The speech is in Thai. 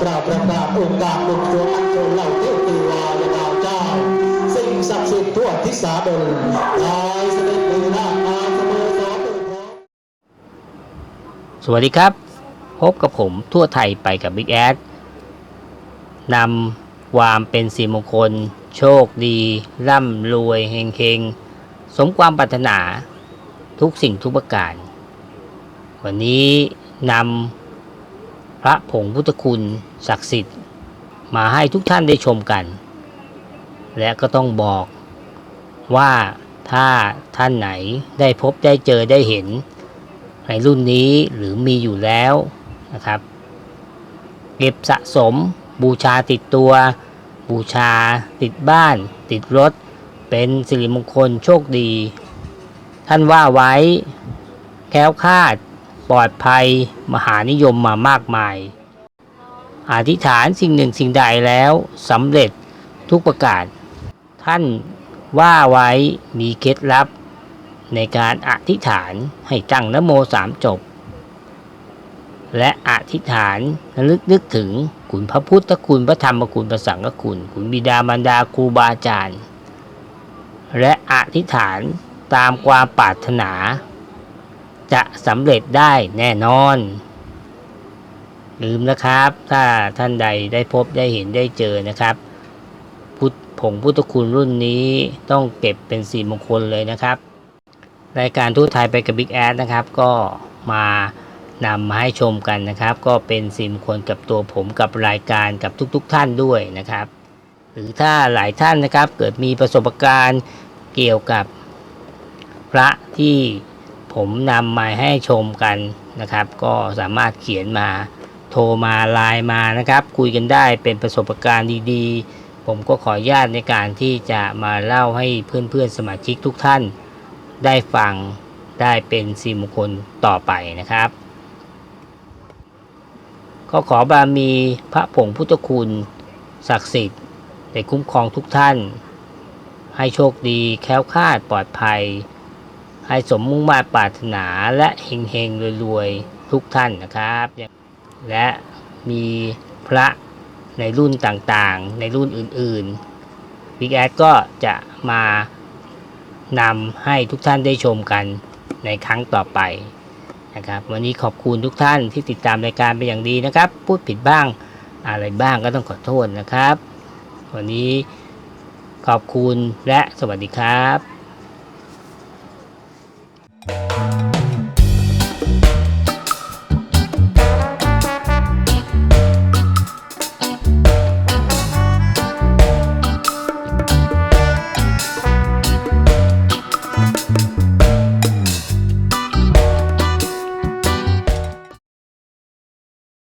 ปราบประกาศองค์การปกครองอันชนเหล่าเทพเทวาและดาวเจ้า สิ่งศักดิ์สิทธิ์ทั่วทิศาดลลายเสด็จมือหน้าอาเสมอสอนโดยพร้อมสวัสดีครับ พบกับผมทั่วไทยไปกับบิ๊กแอดนำความเป็นสีมงคล โชคดี ร่ำรวยเฮงเฮงสมความปรารถนาทุกสิ่งทุกประการ วันนี้นำ พระผงพุทธคุณศักดิ์สิทธิ์ มาให้ทุกท่านได้ชมกัน และก็ต้องบอกว่าถ้าท่านไหนได้พบได้เจอได้เห็น ในรุ่นนี้หรือมีอยู่แล้วนะครับเก็บสะสมบูชาติดตัว บูชาติดบ้าน ติดรถ เป็นสิริมงคลโชคดี ท่านว่าไว้แคล้วคลาด ปลอดภัย มหานิยมมามากมาย อธิษฐานสิ่งหนึ่งสิ่งใดแล้วสำเร็จทุกประการ ท่านว่าไว้มีเคล็ดลับ ในการอธิษฐานให้ตั้งนโมสามจบ และอธิษฐานระลึกนึกถึงคุณพระพุทธคุณพระธรรมคุณพระสังฆคุณคุณบิดามารดาครูบาอาจารย์ และอธิษฐานตามความปรารถนา จะสำเร็จได้แน่นอน ลืมนะครับ ถ้าท่านใดได้พบได้เห็นได้เจอนะครับพุทผงพุทธคุณรุ่นนี้ต้องเก็บเป็นสีมงคลเลยนะครับ รายการทูตไทยไปกับ Big แอดนะครับ ก็มานำมาให้ชมกันนะครับ ก็เป็นสิมงคลกับตัวผมกับรายการกับทุกๆทท่านด้วยนะครับ หรือถ้าหลายท่านนะครับเกิดมีประสบการณ์เกี่ยวกับพระที่ ผมนำมาให้ชมกันนะครับ ก็สามารถเขียนมาโทรมาไลน์มานะครับ คุยกันได้เป็นประสบการณ์ดีๆ ผมก็ขออนุญาตในการที่จะมาเล่าให้เพื่อนๆสมาชิกทุกท่าน ได้ฟังได้เป็นสีมงคลต่อไปนะครับ ก็ขอบารมีพระผงพุทธคุณศักดิ์สิทธิ์ได้คุ้มครองทุกท่าน ให้โชคดีแค้วคาดปลอดภัย ให้สมมุ่งมา่ปรารถนาและเฮงเฮงๆรวยๆ ทุกท่านนะครับ และมีพระในรุ่นต่างๆ ในรุ่นอื่นๆบิ๊กแอดก็จะมานำให้ทุกท่านได้ชมกันในครั้งต่อไปนะครับวันนี้ขอบคุณทุกท่านที่ติดตามรายการเป็นอย่างดีนะครับ พูดผิดบ้างอะไรบ้างก็ต้องขอโทษนะครับ วันนี้ขอบคุณและสวัสดีครับ